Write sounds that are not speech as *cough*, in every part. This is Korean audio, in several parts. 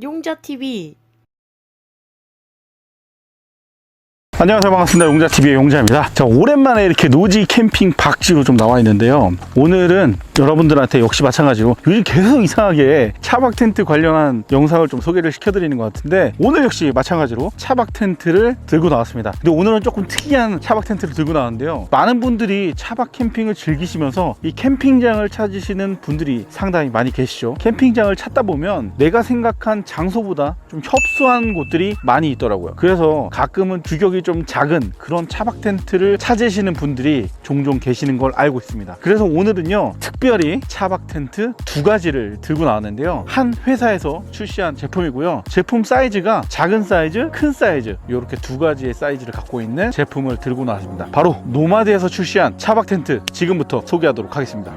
용자TV 안녕하세요. 반갑습니다. 용자TV의 용자입니다. 자 오랜만에 이렇게 노지 캠핑 박지로 좀 나와 있는데요. 오늘은 여러분들한테 역시 마찬가지로 요즘 계속 이상하게 차박 텐트 관련한 영상을 좀 소개를 시켜드리는 것 같은데 오늘 역시 마찬가지로 차박 텐트를 들고 나왔습니다. 근데 오늘은 조금 특이한 차박 텐트를 들고 나왔는데요. 많은 분들이 차박 캠핑을 즐기시면서 이 캠핑장을 찾으시는 분들이 상당히 많이 계시죠. 캠핑장을 찾다 보면 내가 생각한 장소보다 좀 협소한 곳들이 많이 있더라고요. 그래서 가끔은 규격이 좀 작은 그런 차박 텐트를 찾으시는 분들이 종종 계시는 걸 알고 있습니다. 그래서 오늘은요 특별 히 차박 텐트 두 가지를 들고 나왔는데요. 한 회사에서 출시한 제품이고요. 제품 사이즈가 작은 사이즈 큰 사이즈 이렇게 두 가지의 사이즈를 갖고 있는 제품을 들고 나왔습니다. 바로 노마드에서 출시한 차박 텐트 지금부터 소개하도록 하겠습니다.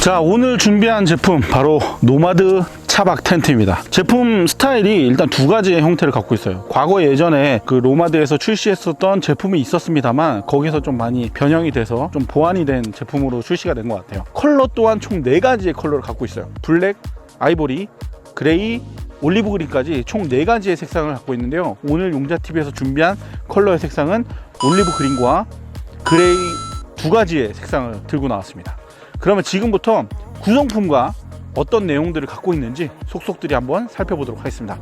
자 오늘 준비한 제품 바로 노마드 차박 텐트입니다. 제품 스타일이 일단 두 가지의 형태를 갖고 있어요. 과거 예전에 그 로마드에서 출시했었던 제품이 있었습니다만 거기서 좀 많이 변형이 돼서 좀 보완이 된 제품으로 출시가 된 것 같아요. 컬러 또한 총 네 가지의 컬러를 갖고 있어요. 블랙, 아이보리, 그레이, 올리브 그린까지 총 네가지의 색상을 갖고 있는데요. 오늘 용자TV에서 준비한 컬러의 색상은 올리브 그린과 그레이 두 가지의 색상을 들고 나왔습니다. 그러면 지금부터 구성품과 어떤 내용들을 갖고 있는지 속속들이 한번 살펴보도록 하겠습니다.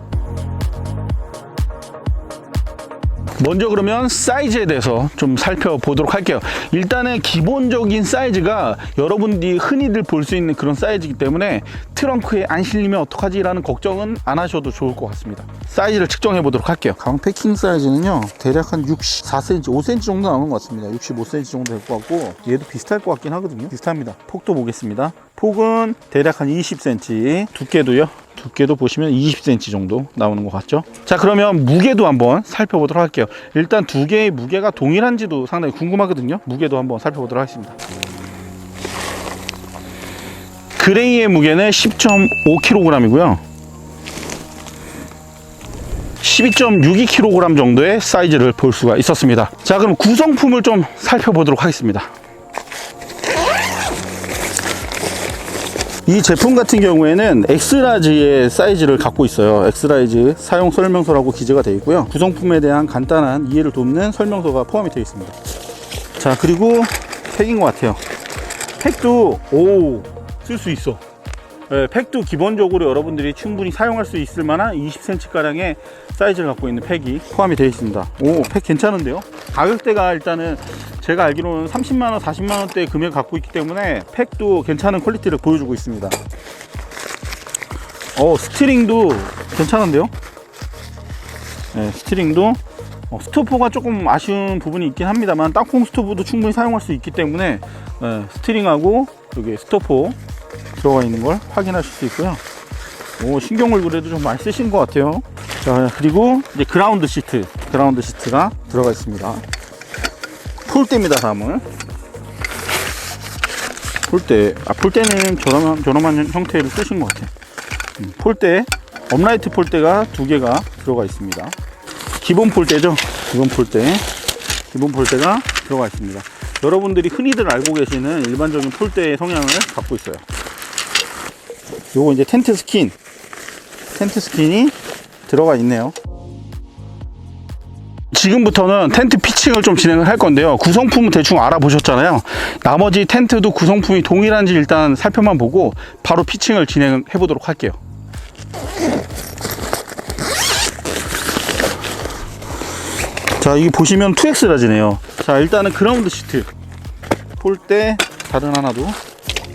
먼저 그러면 사이즈에 대해서 좀 살펴보도록 할게요. 일단은 기본적인 사이즈가 여러분들이 흔히들 볼 수 있는 그런 사이즈이기 때문에 트렁크에 안 실리면 어떡하지? 라는 걱정은 안 하셔도 좋을 것 같습니다. 사이즈를 측정해 보도록 할게요. 가방 패킹 사이즈는요, 대략 한 64cm, 5cm 정도 나오는 것 같습니다. 65cm 정도 될 것 같고, 얘도 비슷할 것 같긴 하거든요. 비슷합니다. 폭도 보겠습니다. 폭은 대략 한 20cm, 두께도요, 두께도 보시면 20cm 정도 나오는 것 같죠? 자, 그러면 무게도 한번 살펴보도록 할게요. 일단 두 개의 무게가 동일한지도 상당히 궁금하거든요. 무게도 한번 살펴보도록 하겠습니다. 그레이의 무게는 10.5kg이고요. 12.62kg 정도의 사이즈를 볼 수가 있었습니다. 자, 그럼 구성품을 좀 살펴보도록 하겠습니다. 이 제품 같은 경우에는 엑스라지의 사이즈를 갖고 있어요. 엑스라이즈 사용 설명서라고 기재가 되어 있고요. 구성품에 대한 간단한 이해를 돕는 설명서가 포함이 되어 있습니다. 자, 그리고 팩인 것 같아요. 팩도 오, 쓸 수 있어. 네, 팩도 기본적으로 여러분들이 충분히 사용할 수 있을 만한 20cm 가량의 사이즈를 갖고 있는 팩이 포함이 되어 있습니다. 오, 팩 괜찮은데요? 가격대가 일단은 제가 알기로는 30만원, 40만원대 금액 갖고 있기 때문에 팩도 괜찮은 퀄리티를 보여주고 있습니다. 어, 스트링도 괜찮은데요? 네, 스트링도 어, 스토퍼가 조금 아쉬운 부분이 있긴 합니다만 땅콩 스토브도 충분히 사용할 수 있기 때문에 네, 스트링하고 여기 스토퍼 들어가 있는 걸 확인하실 수 있고요. 오, 신경을 그래도 좀 많이 쓰신 것 같아요. 자, 그리고 이제 그라운드 시트, 그라운드 시트가 들어가 있습니다. 폴대입니다, 다음은. 폴대. 아, 폴대는 저렴한, 저렴한 형태를 쓰신 것 같아요. 음, 폴대. 업라이트 폴대가 두 개가 들어가 있습니다. 기본 폴대죠. 기본 폴대. 기본 폴대가 들어가 있습니다. 여러분들이 흔히들 알고 계시는 일반적인 폴대의 성향을 갖고 있어요. 요거 이제 텐트 스킨. 텐트 스킨이 들어가 있네요. 지금부터는 텐트 피칭을 좀 진행을 할 건데요. 구성품은 대충 알아보셨잖아요. 나머지 텐트도 구성품이 동일한지 일단 살펴만 보고 바로 피칭을 진행해 보도록 할게요. 자, 이게 보시면 2X 라지네요. 자, 일단은 그라운드 시트. 폴대 다른 하나도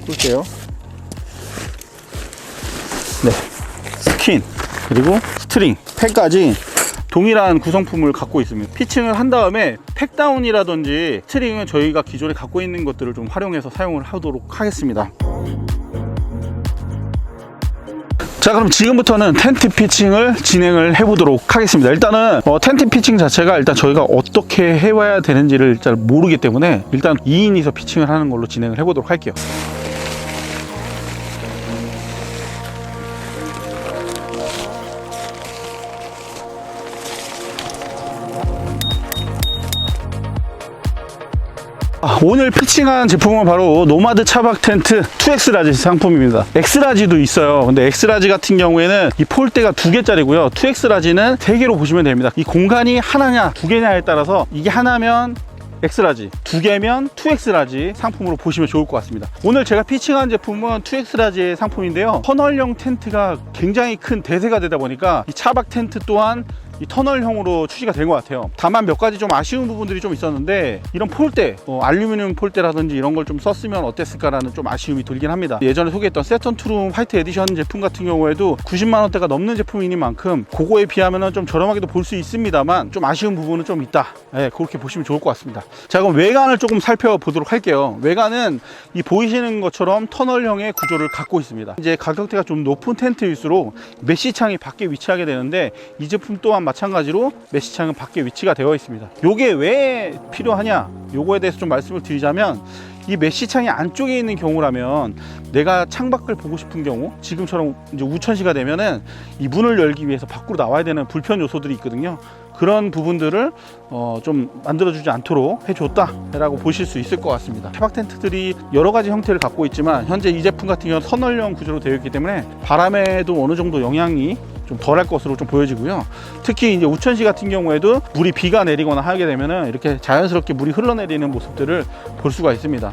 볼게요. 네. 스킨, 그리고 스트링, 팩까지 동일한 구성품을 갖고 있습니다. 피칭을 한 다음에 팩다운이라든지 스트링은 저희가 기존에 갖고 있는 것들을 좀 활용해서 사용을 하도록 하겠습니다. 자 그럼 지금부터는 텐트 피칭을 진행을 해보도록 하겠습니다 일단은 어, 텐트 피칭 자체가 일단 저희가 어떻게 해와야 되는지를 잘 모르기 때문에 일단 2인이서 피칭을 하는 걸로 진행을 해보도록 할게요 오늘 피칭한 제품은 바로 노마드 차박 텐트 2X라지 상품입니다. X라지도 있어요. 근데 X라지 같은 경우에는 이 폴대가 두 개짜리고요. 2X라지는 세 개로 보시면 됩니다. 이 공간이 하나냐 두 개냐에 따라서 이게 하나면 X라지, 두 개면 2X라지 상품으로 보시면 좋을 것 같습니다. 오늘 제가 피칭한 제품은 2X라지의 상품인데요. 터널형 텐트가 굉장히 큰 대세가 되다 보니까 이 차박 텐트 또한 이 터널형으로 출시가 된 것 같아요. 다만 몇 가지 좀 아쉬운 부분들이 좀 있었는데 이런 폴대, 어, 알루미늄 폴대라든지 이런 걸 좀 썼으면 어땠을까라는 좀 아쉬움이 들긴 합니다. 예전에 소개했던 세턴 투룸 화이트 에디션 제품 같은 경우에도 90만 원대가 넘는 제품이니만큼 그거에 비하면 좀 저렴하게도 볼 수 있습니다만 좀 아쉬운 부분은 좀 있다. 네, 그렇게 보시면 좋을 것 같습니다. 자 그럼 외관을 조금 살펴보도록 할게요. 외관은 이 보이시는 것처럼 터널형의 구조를 갖고 있습니다. 이제 가격대가 좀 높은 텐트일수록 메시창이 밖에 위치하게 되는데 이 제품 또한 마찬가지로 메시창은 밖에 위치가 되어 있습니다. 요게 왜 필요하냐? 요거에 대해서 좀 말씀을 드리자면 이 메시창이 안쪽에 있는 경우라면 내가 창밖을 보고 싶은 경우 지금처럼 이제 우천시가 되면은 이 문을 열기 위해서 밖으로 나와야 되는 불편 요소들이 있거든요. 그런 부분들을 어, 좀 만들어주지 않도록 해줬다라고 보실 수 있을 것 같습니다. 차박 텐트들이 여러 가지 형태를 갖고 있지만 현재 이 제품 같은 경우는 선널형 구조로 되어 있기 때문에 바람에도 어느 정도 영향이 좀 덜할 것으로 좀 보여지고요. 특히 이제 우천시 같은 경우에도 물이 비가 내리거나 하게 되면은 이렇게 자연스럽게 물이 흘러내리는 모습들을 볼 수가 있습니다.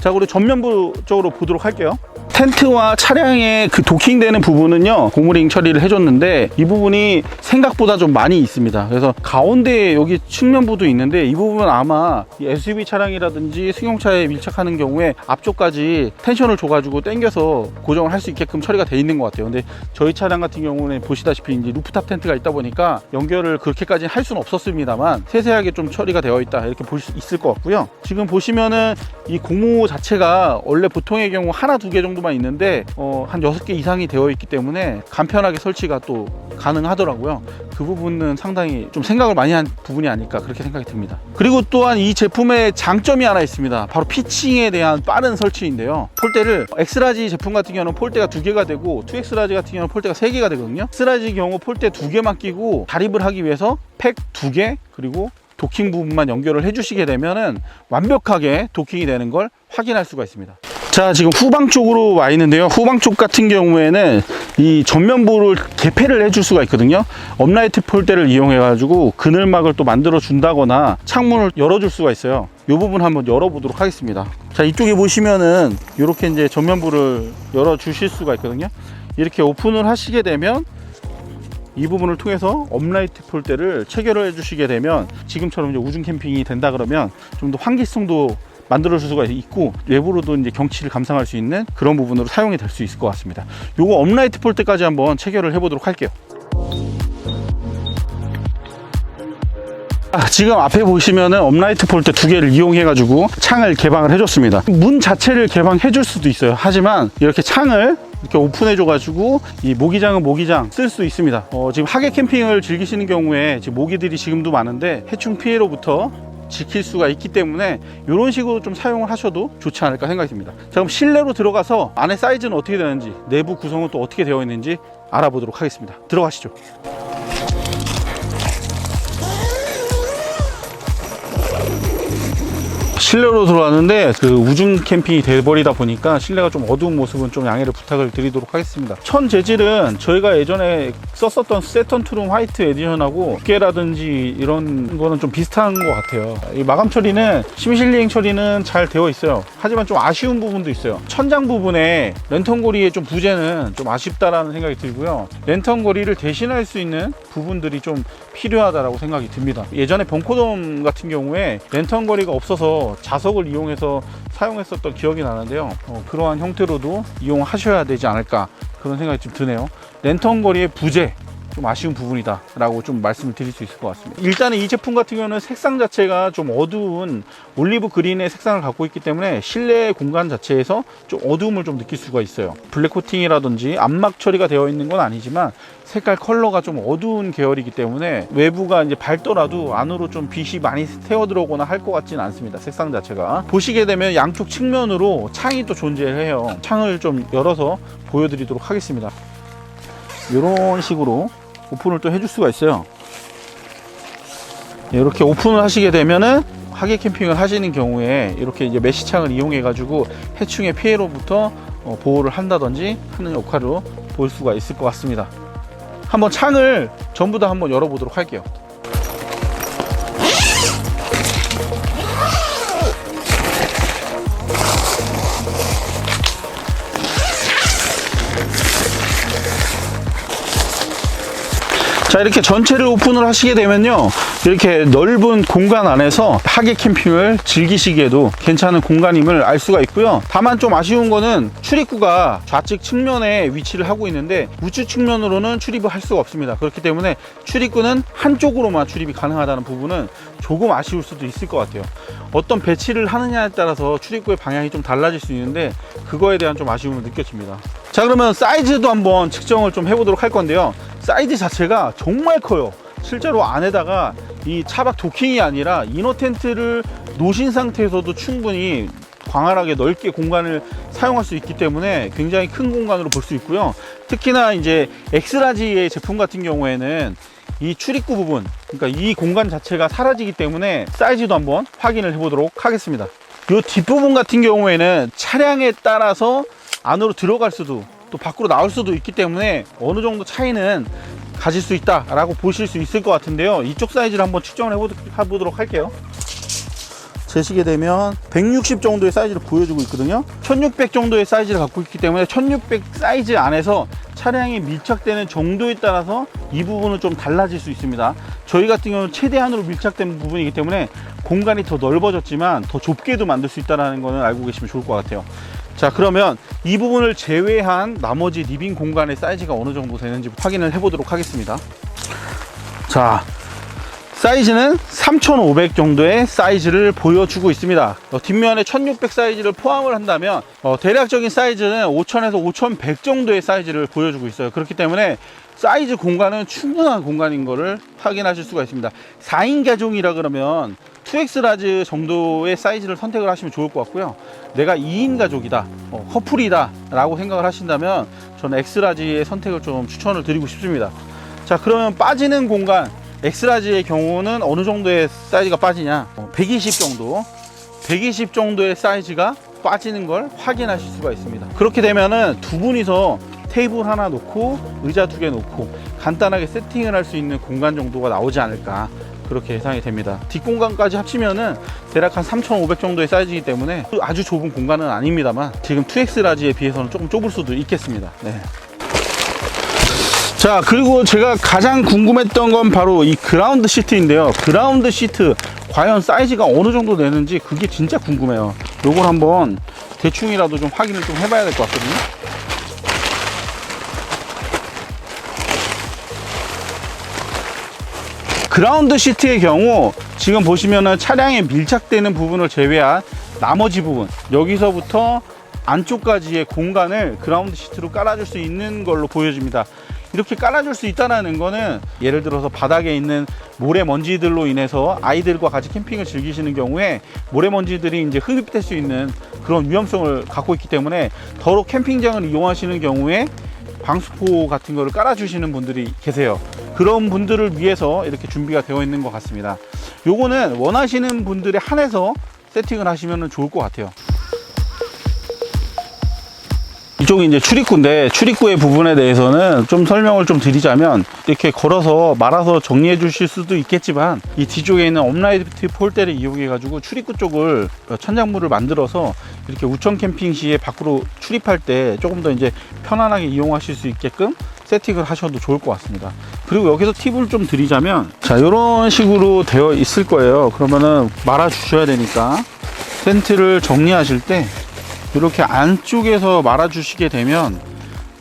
자, 우리 전면부 쪽으로 보도록 할게요. 텐트와 차량의 그 도킹되는 부분은요 고무링 처리를 해줬는데 이 부분이 생각보다 좀 많이 있습니다. 그래서 가운데 여기 측면부도 있는데 이 부분은 아마 이 SUV 차량이라든지 승용차에 밀착하는 경우에 앞쪽까지 텐션을 줘가지고 당겨서 고정을 할 수 있게끔 처리가 돼 있는 것 같아요. 근데 저희 차량 같은 경우는 보시다시피 이제 루프탑 텐트가 있다 보니까 연결을 그렇게까지 할 수는 없었습니다만 세세하게 좀 처리가 되어 있다 이렇게 볼 수 있을 것 같고요. 지금 보시면은 이 고무 자체가 원래 보통의 경우 하나 두 개 정도 만 있는데 어, 한 여섯 개 이상이 되어 있기 때문에 간편하게 설치가 또 가능하더라고요. 그 부분은 상당히 좀 생각을 많이 한 부분이 아닐까 그렇게 생각이 듭니다. 그리고 또한 이 제품의 장점이 하나 있습니다. 바로 피칭에 대한 빠른 설치인데요. 폴대를 엑스라지 제품 같은 경우는 폴대가 두 개가 되고 2엑스라지 같은 경우는 폴대가 세 개가 되거든요. 엑스라지 경우 폴대 두 개만 끼고 자립을 하기 위해서 팩 두 개 그리고 도킹 부분만 연결을 해주시게 되면은 완벽하게 도킹이 되는 걸 확인할 수가 있습니다. 자 지금 후방 쪽으로 와 있는데요. 후방 쪽 같은 경우에는 이 전면부를 개폐를 해줄 수가 있거든요. 업라이트 폴대를 이용해 가지고 그늘막을 또 만들어 준다거나 창문을 열어 줄 수가 있어요. 이 부분 한번 열어 보도록 하겠습니다. 자 이쪽에 보시면은 이렇게 이제 전면부를 열어 주실 수가 있거든요. 이렇게 오픈을 하시게 되면 이 부분을 통해서 업라이트 폴대를 체결을 해 주시게 되면 지금처럼 이제 우중 캠핑이 된다 그러면 좀 더 환기성도 만들어 줄 수가 있고 외부로도 이제 경치를 감상할 수 있는 그런 부분으로 사용이 될 수 있을 것 같습니다. 요거 업라이트 폴대까지 한번 체결을 해 보도록 할게요. 아, 지금 앞에 보시면은 업라이트 폴대 두 개를 이용해 가지고 창을 개방을 해줬습니다. 문 자체를 개방해 줄 수도 있어요. 하지만 이렇게 창을 이렇게 오픈해 줘 가지고 이 모기장은 모기장 쓸 수 있습니다. 어, 지금 하계 캠핑을 즐기시는 경우에 지금 모기들이 지금도 많은데 해충 피해로부터 지킬 수가 있기 때문에 이런 식으로 좀 사용을 하셔도 좋지 않을까 생각이 듭니다. 자, 그럼 실내로 들어가서 안에 사이즈는 어떻게 되는지 내부 구성은 또 어떻게 되어 있는지 알아보도록 하겠습니다. 들어가시죠. 실내로 들어왔는데 그 우중 캠핑이 돼버리다 보니까 실내가 좀 어두운 모습은 좀 양해를 부탁을 드리도록 하겠습니다. 천 재질은 저희가 예전에 썼었던 세턴 투룸 화이트 에디션하고 두께라든지 이런 거는 좀 비슷한 것 같아요. 이 마감 처리는 심실링 처리는 잘 되어 있어요. 하지만 좀 아쉬운 부분도 있어요. 천장 부분에 랜턴 고리의 좀 부재는 좀 아쉽다라는 생각이 들고요. 랜턴 고리를 대신할 수 있는 부분들이 좀 필요하다라고 생각이 듭니다. 예전에 벙코돔 같은 경우에 랜턴 거리가 없어서 자석을 이용해서 사용했었던 기억이 나는데요. 어, 그러한 형태로도 이용하셔야 되지 않을까 그런 생각이 좀 드네요. 랜턴 거리의 부재 좀 아쉬운 부분이다 라고 좀 말씀을 드릴 수 있을 것 같습니다. 일단은 이 제품 같은 경우는 색상 자체가 좀 어두운 올리브 그린의 색상을 갖고 있기 때문에 실내 공간 자체에서 좀 어두움을 좀 느낄 수가 있어요. 블랙 코팅이라든지 암막 처리가 되어 있는 건 아니지만 색깔 컬러가 좀 어두운 계열이기 때문에 외부가 이제 밝더라도 안으로 좀 빛이 많이 새어 들어오거나 할 것 같지는 않습니다. 색상 자체가 보시게 되면 양쪽 측면으로 창이 또 존재해요. 창을 좀 열어서 보여드리도록 하겠습니다. 이런 식으로 오픈을 또 해줄 수가 있어요. 이렇게 오픈을 하시게 되면은 하계 캠핑을 하시는 경우에 이렇게 이제 메시창을 이용해 가지고 해충의 피해로부터 어, 보호를 한다든지 하는 역할로 볼 수가 있을 것 같습니다. 한번 창을 전부 다 한번 열어보도록 할게요. 자 이렇게 전체를 오픈을 하시게 되면요. 이렇게 넓은 공간 안에서 하계 캠핑을 즐기시기에도 괜찮은 공간임을 알 수가 있고요. 다만 좀 아쉬운 거는 출입구가 좌측 측면에 위치를 하고 있는데 우측 측면으로는 출입을 할 수가 없습니다. 그렇기 때문에 출입구는 한쪽으로만 출입이 가능하다는 부분은 조금 아쉬울 수도 있을 것 같아요. 어떤 배치를 하느냐에 따라서 출입구의 방향이 좀 달라질 수 있는데 그거에 대한 좀 아쉬움을 느껴집니다. 자 그러면 사이즈도 한번 측정을 좀 해보도록 할 건데요. 사이즈 자체가 정말 커요. 실제로 안에다가 이 차박 도킹이 아니라 이너 텐트를 놓으신 상태에서도 충분히 광활하게 넓게 공간을 사용할 수 있기 때문에 굉장히 큰 공간으로 볼 수 있고요. 특히나 이제 엑스라지의 제품 같은 경우에는 이 출입구 부분 그러니까 이 공간 자체가 사라지기 때문에 사이즈도 한번 확인을 해 보도록 하겠습니다 이 뒷부분 같은 경우에는 차량에 따라서 안으로 들어갈 수도 또 밖으로 나올 수도 있기 때문에 어느 정도 차이는 가질 수 있다라고 보실 수 있을 것 같은데요. 이쪽 사이즈를 한번 측정을 해보도록, 해보도록 할게요. 재시게 되면 160 정도의 사이즈를 보여주고 있거든요. 1600 정도의 사이즈를 갖고 있기 때문에 1600 사이즈 안에서 차량이 밀착되는 정도에 따라서 이 부분은 좀 달라질 수 있습니다. 저희 같은 경우는 최대한으로 밀착된 부분이기 때문에 공간이 더 넓어졌지만 더 좁게도 만들 수 있다는 것은 알고 계시면 좋을 것 같아요. 자 그러면 이 부분을 제외한 나머지 리빙 공간의 사이즈가 어느 정도 되는지 확인을 해 보도록 하겠습니다. 자 사이즈는 3500 정도의 사이즈를 보여주고 있습니다. 어, 뒷면에 1600 사이즈를 포함을 한다면 어, 대략적인 사이즈는 5000에서 5100 정도의 사이즈를 보여주고 있어요. 그렇기 때문에 사이즈 공간은 충분한 공간인 것을 확인하실 수가 있습니다. 4인 가족이라 그러면 2X 라즈 정도의 사이즈를 선택을 하시면 좋을 것 같고요. 내가 2인 가족이다, 어, 커플이다 라고 생각을 하신다면 저는 X 라지의 선택을 좀 추천을 드리고 싶습니다. 자 그러면 빠지는 공간 엑스라지의 경우는 어느 정도의 사이즈가 빠지냐? 120 정도. 120 정도의 사이즈가 빠지는 걸 확인하실 수가 있습니다. 그렇게 되면은 두 분이서 테이블 하나 놓고 의자 두 개 놓고 간단하게 세팅을 할 수 있는 공간 정도가 나오지 않을까? 그렇게 예상이 됩니다. 뒷공간까지 합치면은 대략 한 3,500 정도의 사이즈이기 때문에 아주 좁은 공간은 아닙니다만 지금 2X 라지에 비해서는 조금 좁을 수도 있겠습니다. 네. 자 그리고 제가 가장 궁금했던 건 바로 이 그라운드 시트인데요. 그라운드 시트 과연 사이즈가 어느 정도 되는지 그게 진짜 궁금해요. 요걸 한번 대충이라도 좀 확인을 좀 해봐야 될 것 같거든요. 그라운드 시트의 경우 지금 보시면은 차량에 밀착되는 부분을 제외한 나머지 부분 여기서부터 안쪽까지의 공간을 그라운드 시트로 깔아줄 수 있는 걸로 보여집니다. 이렇게 깔아줄 수 있다는 거는 예를 들어서 바닥에 있는 모래먼지들로 인해서 아이들과 같이 캠핑을 즐기시는 경우에 모래먼지들이 이제 흡입될 수 있는 그런 위험성을 갖고 있기 때문에 더러 캠핑장을 이용하시는 경우에 방수포 같은 거를 깔아주시는 분들이 계세요. 그런 분들을 위해서 이렇게 준비가 되어 있는 것 같습니다. 요거는 원하시는 분들에 한해서 세팅을 하시면 좋을 것 같아요. 이쪽이 이제 출입구인데 출입구의 부분에 대해서는 좀 설명을 좀 드리자면 이렇게 걸어서 말아서 정리해 주실 수도 있겠지만 이 뒤쪽에 있는 업라이트 폴대를 이용해 가지고 출입구 쪽을 천장물을 만들어서 이렇게 우천 캠핑 시에 밖으로 출입할 때 조금 더 이제 편안하게 이용하실 수 있게끔 세팅을 하셔도 좋을 것 같습니다. 그리고 여기서 팁을 좀 드리자면 자 이런 식으로 되어 있을 거예요. 그러면은 말아 주셔야 되니까 텐트를 정리하실 때 이렇게 안쪽에서 말아 주시게 되면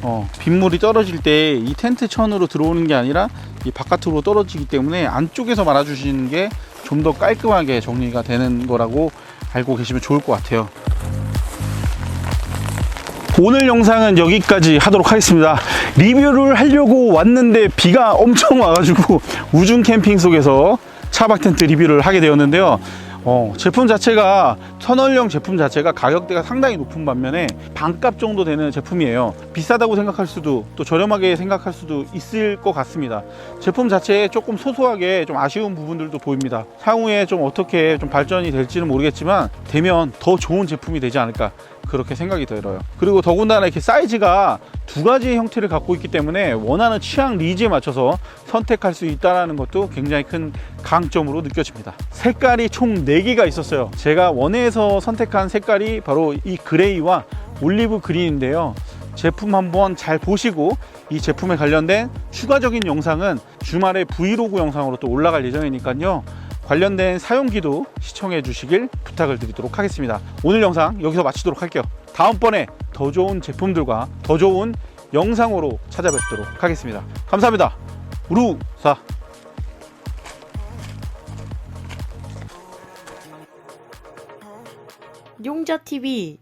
어, 빗물이 떨어질 때 이 텐트 천으로 들어오는 게 아니라 이 바깥으로 떨어지기 때문에 안쪽에서 말아 주시는 게 좀 더 깔끔하게 정리가 되는 거라고 알고 계시면 좋을 것 같아요. 오늘 영상은 여기까지 하도록 하겠습니다. 리뷰를 하려고 왔는데 비가 엄청 와가지고 *laughs* 우중 캠핑 속에서 차박 텐트 리뷰를 하게 되었는데요. 어, 제품 자체가 터널형 제품 자체가 가격대가 상당히 높은 반면에 반값 정도 되는 제품이에요. 비싸다고 생각할 수도 또 저렴하게 생각할 수도 있을 것 같습니다. 제품 자체에 조금 소소하게 좀 아쉬운 부분들도 보입니다. 향후에 좀 어떻게 좀 발전이 될지는 모르겠지만 되면 더 좋은 제품이 되지 않을까 그렇게 생각이 들어요. 그리고 더군다나 이렇게 사이즈가 두 가지의 형태를 갖고 있기 때문에 원하는 취향 니즈에 맞춰서 선택할 수 있다는 것도 굉장히 큰 강점으로 느껴집니다. 색깔이 총 4개가 있었어요. 제가 원해서 선택한 색깔이 바로 이 그레이와 올리브 그린인데요. 제품 한번 잘 보시고 이 제품에 관련된 추가적인 영상은 주말에 브이로그 영상으로 또 올라갈 예정이니까요. 관련된 사용기도 시청해 주시길 부탁을 드리도록 하겠습니다. 오늘 영상 여기서 마치도록 할게요. 다음번에 더 좋은 제품들과 더 좋은 영상으로 찾아뵙도록 하겠습니다. 감사합니다. 우루사 용자 TV